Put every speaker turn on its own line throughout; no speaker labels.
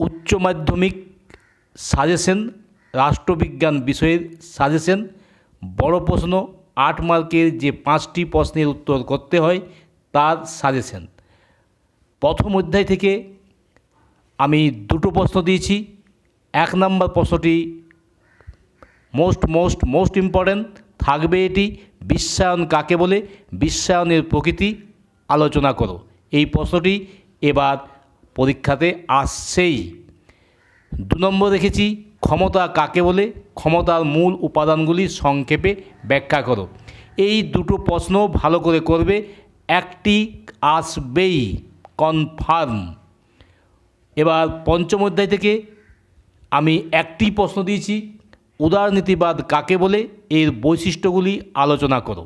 উচ্চ মাধ্যমিক সাজেশন, রাষ্ট্রবিজ্ঞান বিষয়ের সাজেশন। বড় প্রশ্ন, আট মার্কের যে পাঁচটি প্রশ্নের উত্তর করতে হয়, তার সাজেশন। প্রথম অধ্যায় থেকে আমি দুটো প্রশ্ন দিয়েছি। এক নম্বর প্রশ্নটি মোস্ট মোস্ট মোস্ট ইম্পর্ট্যান্ট থাকবে এটি বিশ্বায়ন কাকে বলে? বিশ্বায়নের প্রকৃতি আলোচনা করো। এই প্রশ্নটি এবার পরীক্ষাতে আসছেই। দু নম্বর রেখেছি ক্ষমতা কাকে বলে? ক্ষমতার মূল উপাদানগুলি সংক্ষেপে ব্যাখ্যা করো। এই দুটো প্রশ্ন ভালো করে করবে, একটি আসবেই কনফার্ম এবার পঞ্চম অধ্যায় থেকে আমি একটি প্রশ্ন দিয়েছি, উদারনীতিবাদ কাকে বলে? এর বৈশিষ্ট্যগুলি আলোচনা করো।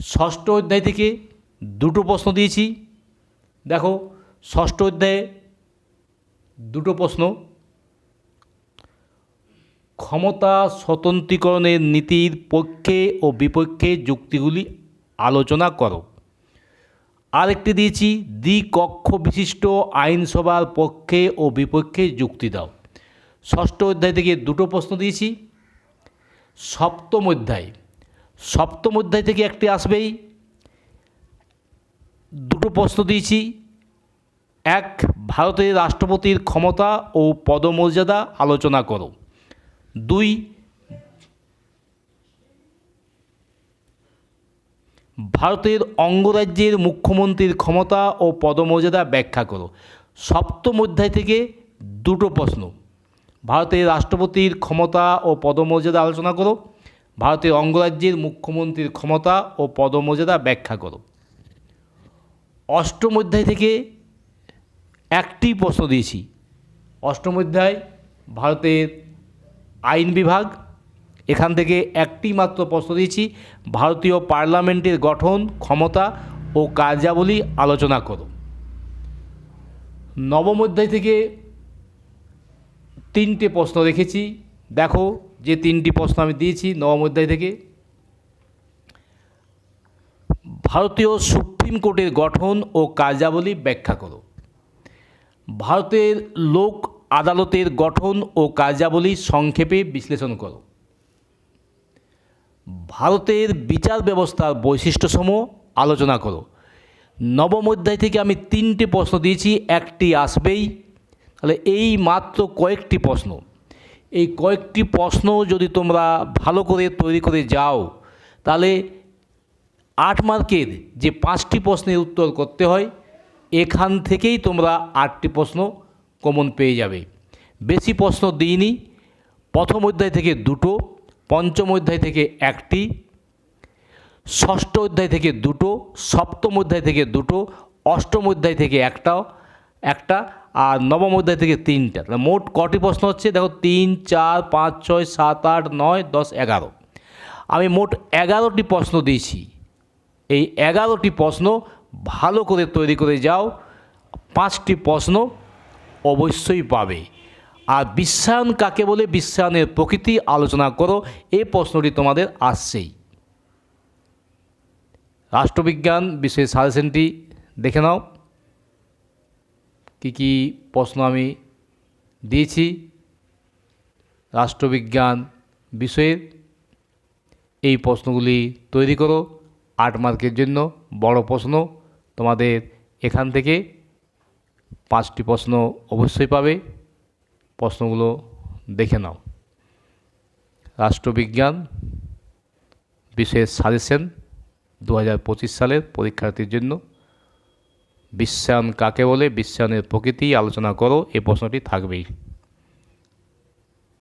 ষষ্ঠ অধ্যায় থেকে দুটো প্রশ্ন দিয়েছি। দেখো ষষ্ঠ অধ্যায়ে দুটো প্রশ্ন। ক্ষমতা স্বতন্ত্রীকরণের নীতির পক্ষে ও বিপক্ষে যুক্তিগুলি আলোচনা করো। আরেকটি দিয়েছি, দ্বিকক্ষ বিশিষ্ট আইনসভার পক্ষে ও বিপক্ষে যুক্তি দাও। ষষ্ঠ অধ্যায় থেকে দুটো প্রশ্ন দিয়েছি। সপ্তম অধ্যায়। সপ্তম অধ্যায় থেকে একটি আসবেই। দুটো প্রশ্ন দিয়েছি এক ভারতের রাষ্ট্রপতির ক্ষমতা ও পদমর্যাদা আলোচনা করো। দুই, ভারতের অঙ্গরাজ্যের মুখ্যমন্ত্রীর ক্ষমতা ও পদমর্যাদা ব্যাখ্যা করো। সপ্তম অধ্যায় থেকে দুটো প্রশ্ন। ভারতের রাষ্ট্রপতির ক্ষমতা ও পদমর্যাদা আলোচনা করো। ভারতের অঙ্গরাজ্যের মুখ্যমন্ত্রীর ক্ষমতা ও পদমর্যাদা ব্যাখ্যা করো। অষ্টম অধ্যায় থেকে একটি প্রশ্ন দিয়েছি। অষ্টম অধ্যায়, ভারতের আইন বিভাগ। এখান থেকে একটি মাত্র প্রশ্ন দিয়েছি, ভারতীয় পার্লামেন্টের গঠন, ক্ষমতা ও কার্যাবলী আলোচনা করো। নবম অধ্যায় থেকে তিনটে প্রশ্ন রেখেছি দেখো যে তিনটি প্রশ্ন আমি দিয়েছি নবম অধ্যায় থেকে। ভারতীয় সুপ্রিম কোর্টের গঠন ও কার্যাবলী ব্যাখ্যা করো। ভারতের লোক আদালতের গঠন ও কার্যাবলী সংক্ষেপে বিশ্লেষণ করো। ভারতের বিচার ব্যবস্থার বৈশিষ্ট্যসমূহ আলোচনা করো। নবম অধ্যায় থেকে আমি তিনটি প্রশ্ন দিয়েছি, একটি আসবেই। তাহলে এই মাত্র কয়েকটি প্রশ্ন। এই কয়েকটি প্রশ্ন যদি তোমরা ভালো করে তৈরি করে যাও, তাহলে আট মার্কের যে পাঁচটি প্রশ্নের উত্তর করতে হয় এখান থেকেই তোমরা আটটি প্রশ্ন কমন পেয়ে যাবে। বেশি প্রশ্ন দিইনি। প্রথম অধ্যায় থেকে দুটো, পঞ্চম অধ্যায় থেকে একটি, ষষ্ঠ অধ্যায় থেকে দুটো, সপ্তম অধ্যায় থেকে দুটো, অষ্টম অধ্যায় থেকে একটাও একটা, আর নবম অধ্যায় থেকে তিনটা। মোট কটি প্রশ্ন হচ্ছে? দেখো, তিন, চার, পাঁচ, ছয়, সাত, আট, নয়, দশ, এগারো। আমি মোট এগারোটি প্রশ্ন দিয়েছি। এই এগারোটি প্রশ্ন ভালো করে তৈরি করে যাও, পাঁচটি প্রশ্ন অবশ্যই পাবে। আর বিশ্বায়ন কাকে বলে? বিশ্বায়নের প্রকৃতি আলোচনা করো, এই প্রশ্নটি তোমাদের আসছেই। রাষ্ট্রবিজ্ঞান বিষয়ে সাজেশনটি দেখে নাও। কী কী প্রশ্ন আমি দিয়েছি? রাষ্ট্রবিজ্ঞান বিষয়ের এই প্রশ্নগুলি তৈরি করো। আট মার্কের জন্য বড় প্রশ্ন। তোমাদের এখান থেকে পাঁচটি প্রশ্ন অবশ্যই পাবে। প্রশ্নগুলো দেখে নাও। রাষ্ট্রবিজ্ঞান বিশেষ সাজেশন দু হাজার পঁচিশ সালের পরীক্ষার্থীর জন্য। বিশ্বায়ন কাকে বলে? বিশ্বায়নের প্রকৃতি আলোচনা করো। এই প্রশ্নটি থাকবেই।